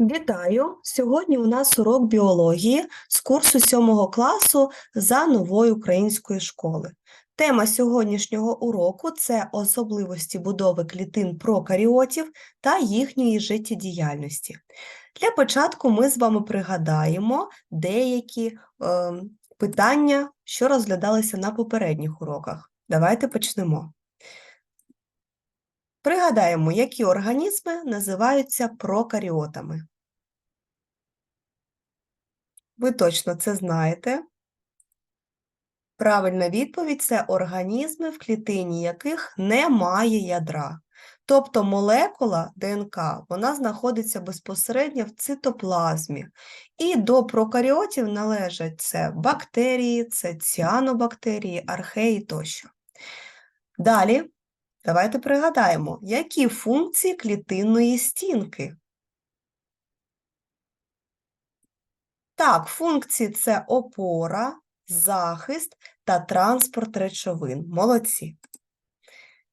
Вітаю! Сьогодні у нас урок біології з курсу 7 класу за новою української школи. Тема сьогоднішнього уроку це особливості будови клітин прокаріотів та їхньої життєдіяльності. Для початку ми з вами пригадаємо деякі е, питання, що розглядалися на попередніх уроках. Давайте почнемо. Пригадаємо, які організми називаються прокаріотами. Ви точно це знаєте. Правильна відповідь це організми, в клітині яких немає ядра. Тобто молекула ДНК вона знаходиться безпосередньо в цитоплазмі. І до прокаріотів належать це бактерії, це ціанобактерії, археї тощо. Далі давайте пригадаємо, які функції клітинної стінки. Так, функції це опора, захист та транспорт речовин. Молодці.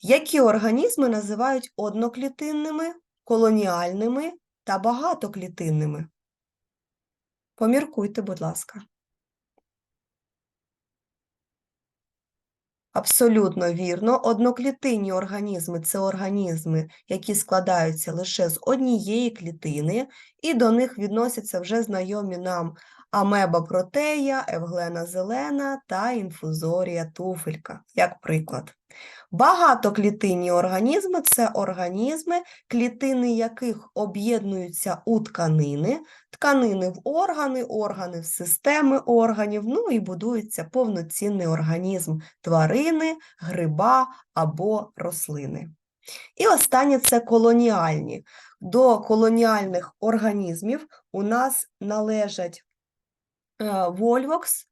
Які організми називають одноклітинними, колоніальними та багатоклітинними? Поміркуйте, будь ласка. Абсолютно вірно. Одноклітинні організми це організми, які складаються лише з однієї клітини, і до них відносяться вже знайомі нам амеба протея, евглена зелена та інфузорія туфелька, як приклад. Багатоклітинні організми це організми, клітини яких об'єднуються у тканини, тканини в органи, органи в системи органів, ну і будується повноцінний організм тварини, гриба або рослини. І останнє це колоніальні. До колоніальних організмів у нас належать е, вольвокс,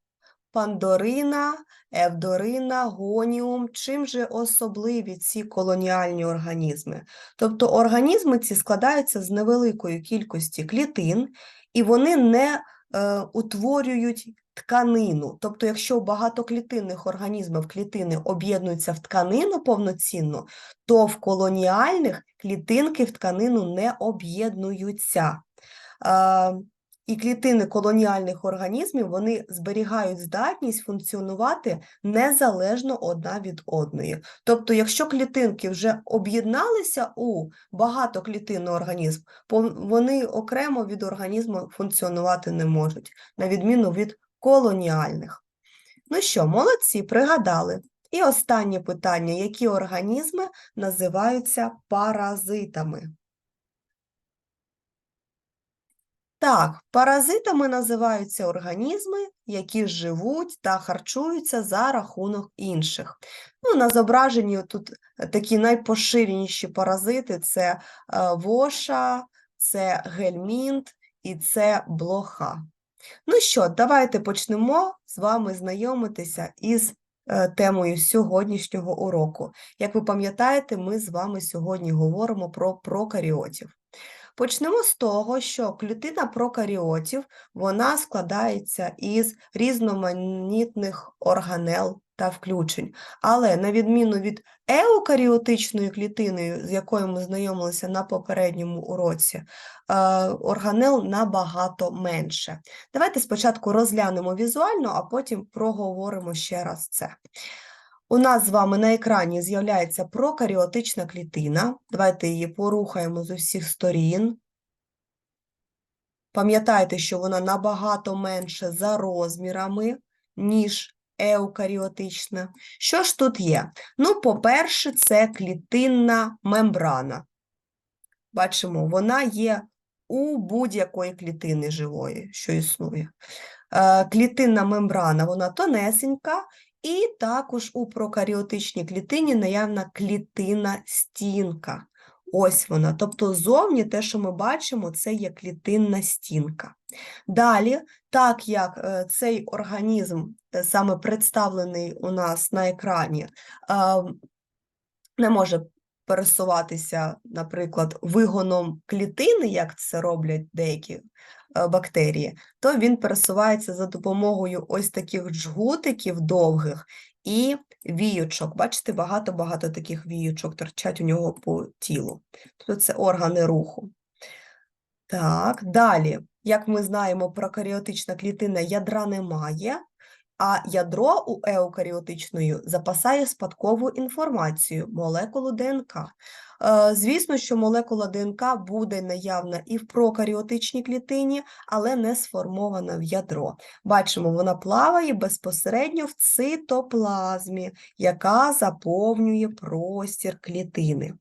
пандорина, евдорина, гоніум. Чим же особливі ці колоніальні організми? Тобто організми ці складаються з невеликої кількості клітин, і вони не е, утворюють тканину. Тобто, якщо багатоклітинних організмів клітини об'єднуються в тканину повноцінно, то в колоніальних клітинки в тканину не об'єднуються. Е, і клітини колоніальних організмів вони зберігають здатність функціонувати незалежно одна від одної. Тобто, якщо клітинки вже об'єдналися у багатоклітинний організм, вони окремо від організму функціонувати не можуть, на відміну від колоніальних. Ну що, молодці, пригадали. І останнє питання: які організми називаються паразитами? Так, паразитами називаються організми, які живуть та харчуються за рахунок інших. Ну, На зображенні тут такі найпоширеніші паразити це е, воша, це гельмінт і це блоха. Ну що, давайте почнемо з вами знайомитися із е, темою сьогоднішнього уроку. Як ви пам'ятаєте, ми з вами сьогодні говоримо про прокаріотів. Почнемо з того, що клітина прокаріотів вона складається із різноманітних органел та включень. Але на відміну від еукаріотичної клітини, з якою ми знайомилися на попередньому уроці, е, органел набагато менше. Давайте спочатку розглянемо візуально, а потім проговоримо ще раз це. У нас з вами на екрані з'являється прокаріотична клітина. Давайте її порухаємо з усіх сторін. Пам'ятайте, що вона набагато менше за розмірами, ніж еукаріотична. Що ж тут є? Ну, по-перше, це клітинна мембрана. Бачимо, вона є у будь-якої клітини живої, що існує. Е, клітинна мембрана, вона тонесенька і також у прокаріотичній клітині наявна клітина стінка. Ось вона. Тобто, зовні те, що ми бачимо, це є клітинна стінка. Далі, так як е, цей організм е, саме представлений у нас на екрані, не може пересуватися, наприклад, вигоном клітини, як це роблять деякі бактерії, то він пересувається за допомогою ось таких джгутиків довгих і віючок. Бачите, багато-багато таких віючок торчать у нього по тілу. Тобто це органи руху. Так, далі, як ми знаємо, прокаріотична клітина ядра не має, а ядро у еукаріотичної запасає спадкову інформацію, молекулу ДНК. Е, Звісно, що молекула ДНК буде наявна і в прокаріотичній клітині, але не сформована в ядро. Бачимо, вона плаває безпосередньо в цитоплазмі, яка заповнює простір клітини.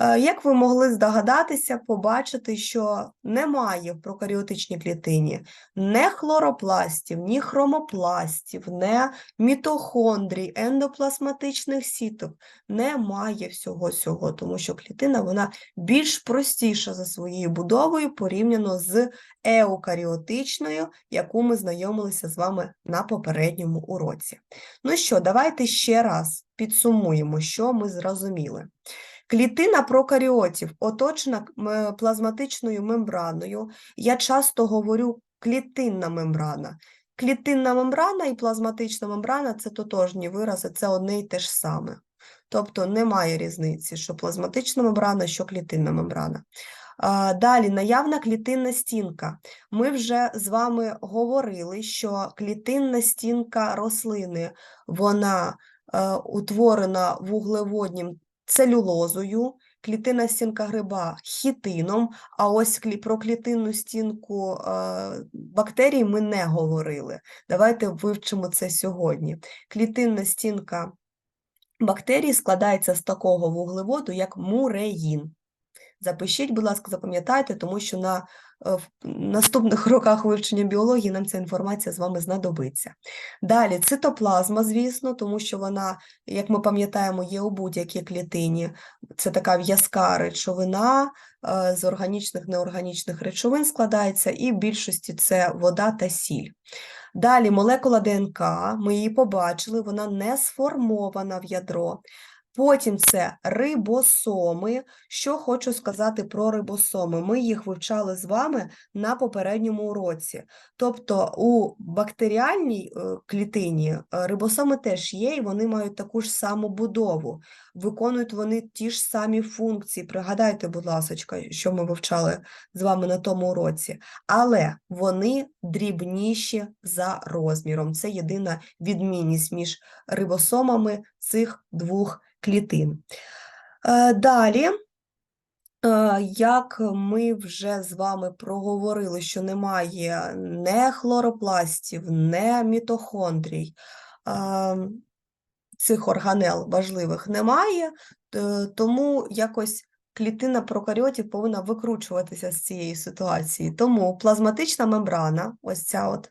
Е, Як ви могли здогадатися, побачити, що немає в прокаріотичній клітині не хлоропластів, ні хромопластів, не мітохондрій, ендоплазматичних сіток, немає всього цього, тому що клітина вона більш простіша за своєю будовою порівняно з еукаріотичною, яку ми знайомилися з вами на попередньому уроці. Ну що, давайте ще раз підсумуємо, що ми зрозуміли. Клітина прокаріотів оточена плазматичною мембраною. Я часто говорю клітинна мембрана. Клітинна мембрана і плазматична мембрана це тотожні вирази, це одне й те ж саме. Тобто немає різниці, що плазматична мембрана, що клітинна мембрана. Далі наявна клітинна стінка. Ми вже з вами говорили, що клітинна стінка рослини вона е, утворена вуглеводнім целюлозою, клітинна стінка гриба хітином, а ось про клітинну стінку е, бактерій ми не говорили. Давайте вивчимо це сьогодні. Клітинна стінка бактерій складається з такого вуглеводу, як муреїн. Запишіть, будь ласка, запам'ятайте, тому що на в наступних роках вивчення біології нам ця інформація з вами знадобиться. Далі цитоплазма, звісно, тому що вона, як ми пам'ятаємо, є у будь-якій клітині. Це така в'язка речовина е, з органічних, неорганічних речовин складається, і в більшості це вода та сіль. Далі молекула ДНК, ми її побачили, вона не сформована в ядро. Потім це рибосоми. Що хочу сказати про рибосоми? Ми їх вивчали з вами на попередньому уроці. Тобто у бактеріальній е, клітині е, рибосоми теж є, і вони мають таку ж саму будову. Виконують вони ті ж самі функції. Пригадайте, будь ласка, що ми вивчали з вами на тому уроці. Але вони дрібніші за розміром. Це єдина відмінність між рибосомами цих двох клітин. Е, Далі, е, як ми вже з вами проговорили, що немає не хлоропластів, не мітохондрій, е, цих органел важливих немає, тому якось клітина прокаріотів повинна викручуватися з цієї ситуації. Тому плазматична мембрана, ось ця от,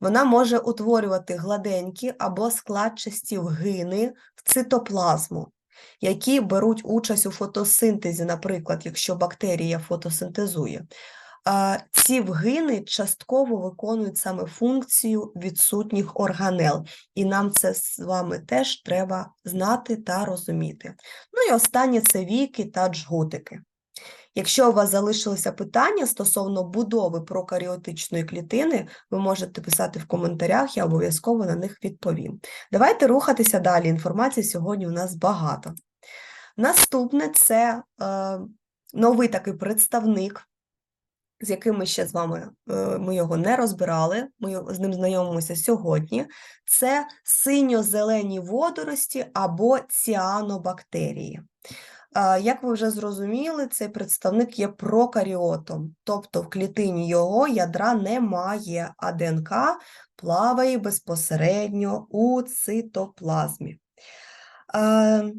вона може утворювати гладенькі або складчасті вгини в цитоплазму, які беруть участь у фотосинтезі, наприклад, якщо бактерія фотосинтезує. Ці вгини частково виконують саме функцію відсутніх органел, і нам це з вами теж треба знати та розуміти. Ну і останнє це віки та джгутики. Якщо у вас залишилися питання стосовно будови прокаріотичної клітини, ви можете писати в коментарях, я обов'язково на них відповім. Давайте рухатися далі. Інформації сьогодні у нас багато. Наступне це е, новий такий представник, з яким ми ще з вами е, ми його не розбирали. Ми з ним знайомимося сьогодні. Це синьо-зелені водорості або ціанобактерії. Як ви вже зрозуміли, цей представник є прокаріотом, тобто в клітині його ядра немає, а ДНК плаває безпосередньо у цитоплазмі. Е,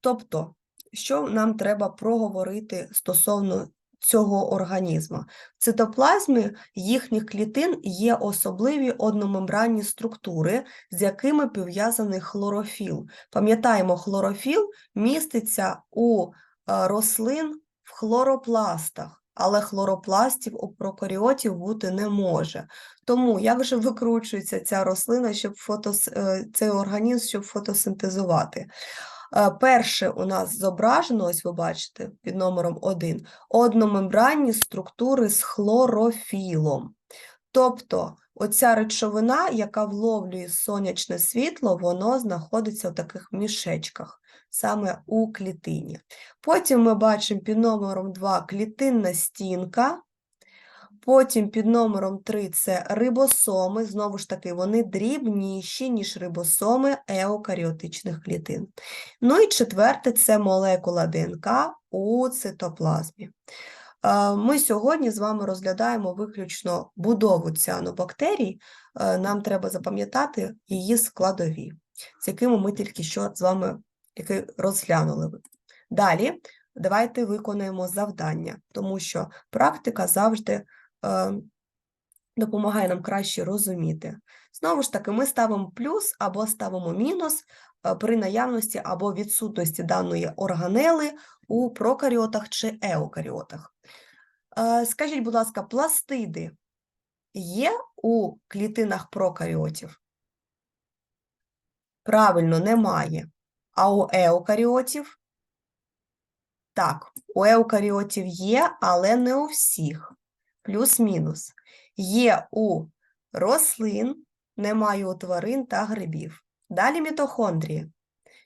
Тобто, що нам треба проговорити стосовно цього організму? В цитоплазмі їхніх клітин є особливі одномембранні структури, з якими пов'язаний хлорофіл. Пам'ятаємо, хлорофіл міститься у е, рослин в хлоропластах. Але хлоропластів у прокаріотів бути не може. Тому як же викручується ця рослина, щоб фотос... е, цей організм, щоб фотосинтезувати? Е, Перше у нас зображено, ось ви бачите, під номером 1, одномембранні структури з хлорофілом. Тобто оця речовина, яка вловлює сонячне світло, воно знаходиться в таких мішечках. саме у клітині. Потім ми бачимо під номером 2 клітинна стінка. Потім під номером 3 це рибосоми. Знову ж таки, вони дрібніші, ніж рибосоми еукаріотичних клітин. Ну і четверте це молекула ДНК у цитоплазмі. Е, Ми сьогодні з вами розглядаємо виключно будову ціанобактерій. Е, Нам треба запам'ятати її складові, з якими ми тільки що з вами розглянули. Далі давайте виконаємо завдання, тому що практика завжди допомагає нам краще розуміти. Знову ж таки, ми ставимо плюс або ставимо мінус е, при наявності або відсутності даної органели у прокаріотах чи еукаріотах. Е, Скажіть, будь ласка, пластиди є у клітинах прокаріотів? Правильно, немає. А у еукаріотів? Так, у еукаріотів є, але не у всіх. Плюс-мінус. Є у рослин, немає у тварин та грибів. Далі мітохондрії.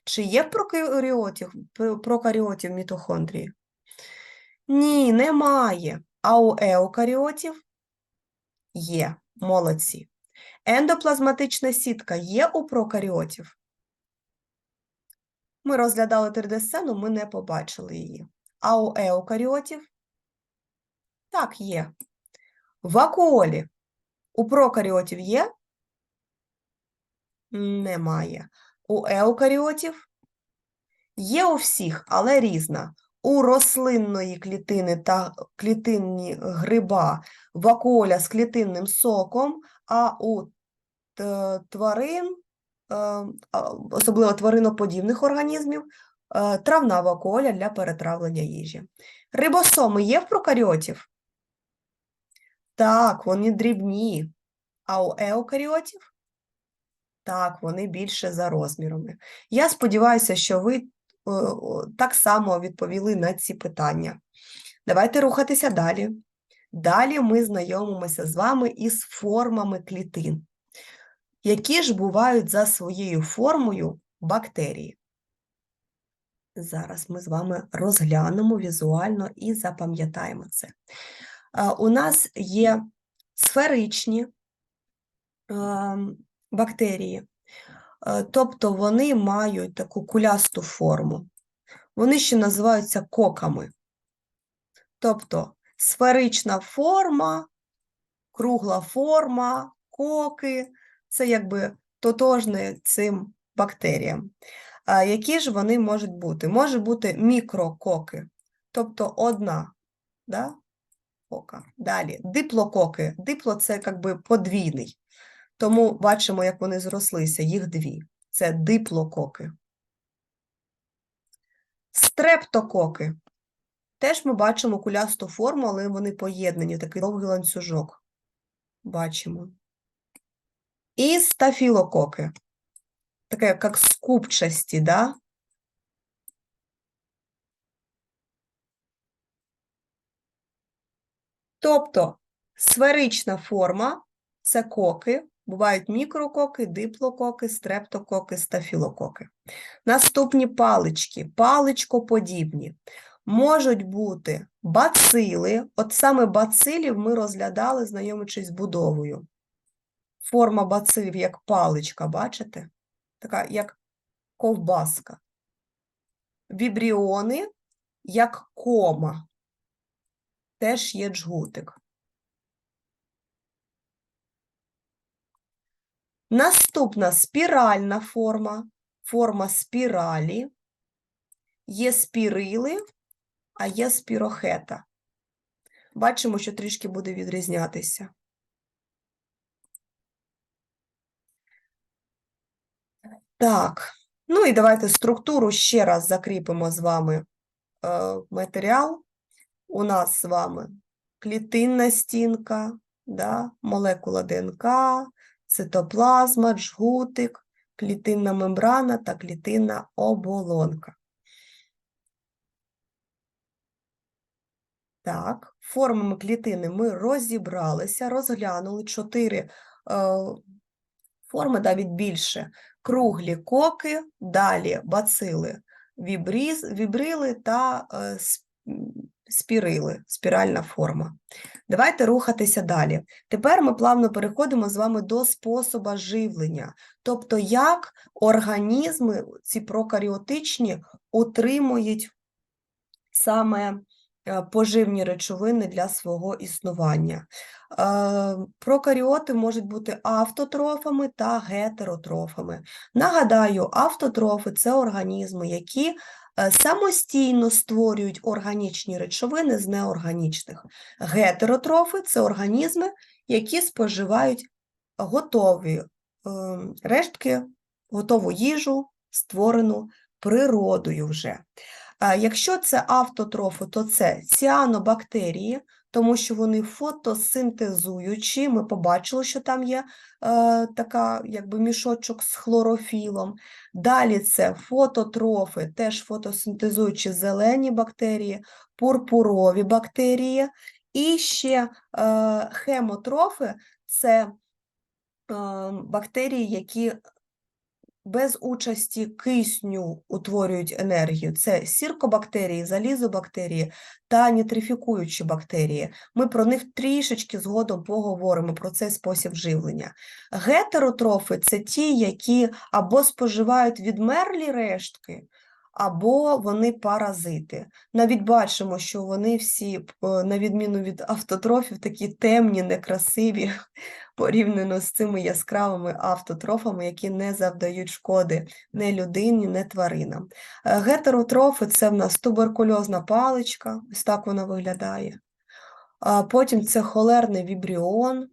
Чи є прокаріотів, прокаріотів мітохондрії? Ні, немає. А у еукаріотів є. Молодці. Ендоплазматична сітка є у прокаріотів? Ми розглядали 3D-сцену, ми не побачили її. А у еукаріотів? Так, є. Вакуолі у прокаріотів є? Немає. У еукаріотів? Є у всіх, але різна. У рослинної клітини та клітинні гриба вакуоля з клітинним соком, а у тварин, е, особливо твариноподібних організмів, е, травна вакуоля для перетравлення їжі. Рибосоми є в прокаріотів? Так, вони дрібні. А у еукаріотів? Так, вони більше за розмірами. Я сподіваюся, що ви е, так само відповіли на ці питання. Давайте рухатися далі. Далі ми знайомимося з вами із формами клітин. Які ж бувають за своєю формою бактерії? Зараз ми з вами розглянемо візуально і запам'ятаємо це. Е, У нас є сферичні ем, бактерії, е, тобто вони мають таку кулясту форму. Вони ще називаються коками. Тобто сферична форма, кругла форма, коки це якби тотожне цим бактеріям. А які ж вони можуть бути? Може бути мікрококи, тобто одна да, кока. Далі диплококи. Дипло це якби подвійний. Тому бачимо, як вони зрослися, їх дві. Це диплококи. Стрептококи. Теж ми бачимо кулясту форму, але вони поєднані, такий довгий ланцюжок. Бачимо. І стафілококи. Таке, як скупчасті, да? Тобто сферична форма це коки, бувають мікрококи, диплококи, стрептококи, стафілококи. Наступні палички, паличкоподібні. Можуть бути бацили, от саме бацилів ми розглядали, знайомичись з будовою. Форма бацилів як паличка, бачите? Така як ковбаска. Вібріони як кома. Теж є джгутик. Наступна спіральна форма, форма спіралі. Є спірили, а є спірохета. Бачимо, що трішки буде відрізнятися. Так, ну і давайте структуру ще раз закріпимо з вами е, матеріал. У нас з вами клітинна стінка, да, молекула ДНК, цитоплазма, джгутик, клітинна мембрана та клітинна оболонка. Так, формами клітини ми розібралися, розглянули чотири е, форми, навіть більше. Круглі коки, далі бацили вібріз, вібрили та е, спірили, спіральна форма. Давайте рухатися далі. Тепер ми плавно переходимо з вами до способа живлення, тобто як організми, ці прокаріотичні, утримують саме е, поживні речовини для свого існування. Е, Прокаріоти можуть бути автотрофами та гетеротрофами. Нагадаю, автотрофи це організми, які самостійно створюють органічні речовини з неорганічних. Гетеротрофи це організми, які споживають готові е, рештки, готову їжу, створену природою вже. Якщо це автотрофи, то це ціанобактерії, тому що вони фотосинтезуючі. Ми побачили, що там є е, така, якби мішочок з хлорофілом. Далі це фототрофи, теж фотосинтезуючі зелені бактерії, пурпурові бактерії. І ще е, хемотрофи це е, бактерії, які без участі кисню утворюють енергію. Це сіркобактерії, залізобактерії та нітрифікуючі бактерії. Ми про них трішечки згодом поговоримо про цей спосіб живлення. Гетеротрофи це ті, які або споживають відмерлі рештки, або вони паразити. Навіть бачимо, що вони всі, на відміну від автотрофів, такі темні, некрасиві, порівняно з цими яскравими автотрофами, які не завдають шкоди не людині, не тваринам. Е, Гетеротрофи це в нас туберкульозна паличка, ось так вона виглядає. Потім це холерний вібріон,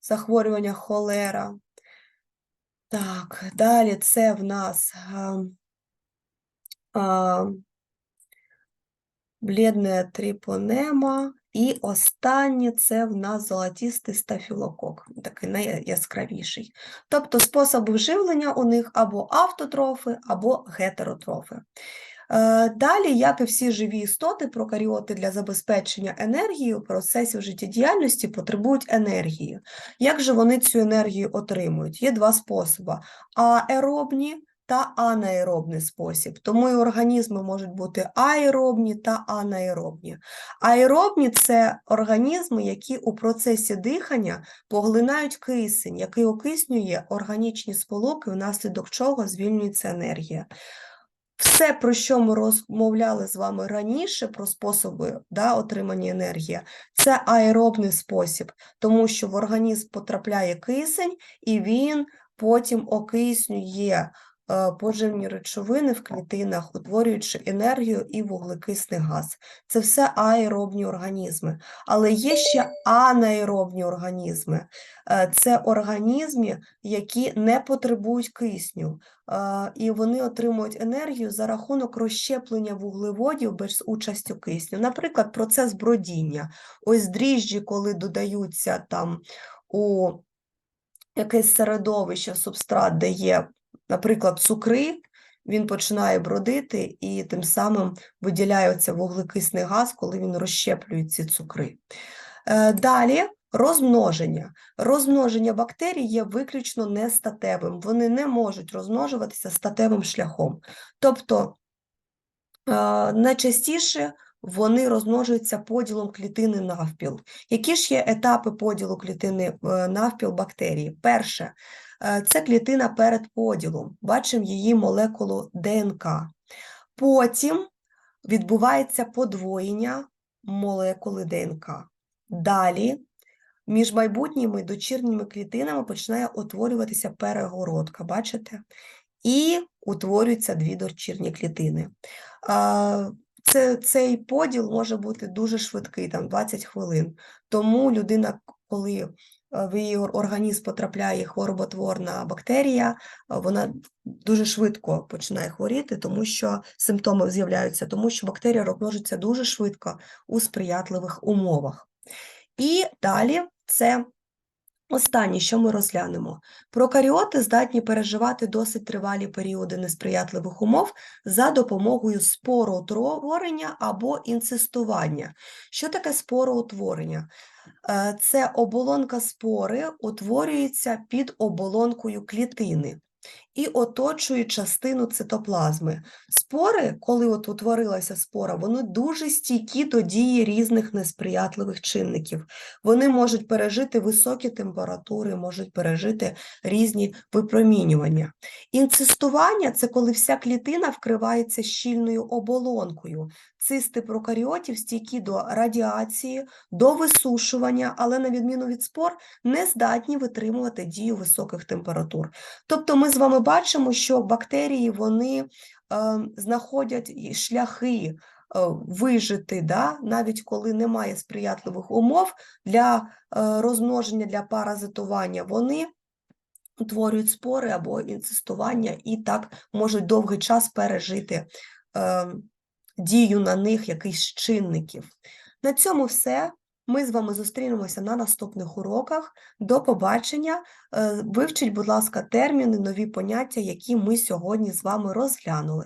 захворювання холера. Так, далі це в нас а, а, бледне трипонема. І останнє це в нас золотістий стафілокок, такий найяскравіший. Тобто способи вживлення у них або автотрофи, або гетеротрофи. Е, Далі, як і всі живі істоти, прокаріоти для забезпечення енергії у процесі життєдіяльності потребують енергії. Як же вони цю енергію отримують? Є два способи: аеробні та анаеробний спосіб. Тому і організми можуть бути аеробні та анаеробні. Аеробні це організми, які у процесі дихання поглинають кисень, який окиснює органічні сполуки, внаслідок чого звільнюється енергія. Все, про що ми розмовляли з вами раніше, про способи да, отримання енергії, це аеробний спосіб, тому що в організм потрапляє кисень, і він потім окиснює поживні речовини в клітинах, утворюючи енергію і вуглекисний газ. Це все аеробні організми. Але є ще анаеробні організми. Е, Це організми, які не потребують кисню, е, і вони отримують енергію за рахунок розщеплення вуглеводів без участю кисню. Наприклад, процес бродіння. Ось дріжджі, коли додаються там у якесь середовище, субстрат, де є, наприклад, цукри, він починає бродити і тим самим виділяється вуглекисний газ, коли він розщеплює ці цукри. Е, Далі розмноження. Розмноження бактерій є виключно нестатевим. Вони не можуть розмножуватися статевим шляхом. Тобто е, найчастіше вони розмножуються поділом клітини навпіл. Які ж є етапи поділу клітини е, навпіл бактерії? Перше це клітина перед поділом. Бачимо її молекулу ДНК. Потім відбувається подвоєння молекули ДНК. Далі між майбутніми дочірніми клітинами починає утворюватися перегородка, бачите? І утворюються дві дочірні клітини. Це, цей поділ може бути дуже швидкий, там 20 хвилин. Тому людина, коли е, в її організм потрапляє хвороботворна бактерія, вона дуже швидко починає хворіти, тому що симптоми з'являються, тому що бактерія розмножиться дуже швидко у сприятливих умовах. І далі це останнє, що ми розглянемо. Прокаріоти здатні переживати досить тривалі періоди несприятливих умов за допомогою спороутворення або інцестування. Що таке спороутворення? Е, Це оболонка спори утворюється під оболонкою клітини. І оточують частину цитоплазми. Спори, коли от утворилася спора, вони дуже стійкі до дії різних несприятливих чинників. Вони можуть пережити високі температури, можуть пережити різні випромінювання. Інцистування це коли вся клітина вкривається щільною оболонкою. Цисти прокаріотів стійкі до радіації, до висушування, але на відміну від спор не здатні витримувати дію високих температур. Тобто ми з вами бачимо, що бактерії вони е, знаходять шляхи е, вижити, да, навіть коли немає сприятливих умов для е, розмноження, для паразитування, вони утворюють спори або інцистування і так можуть довгий час пережити е, дію на них якихось чинників. На цьому все. Ми з вами зустрінемося на наступних уроках. До побачення. Е, Вивчіть, будь ласка, терміни, нові поняття, які ми сьогодні з вами розглянули.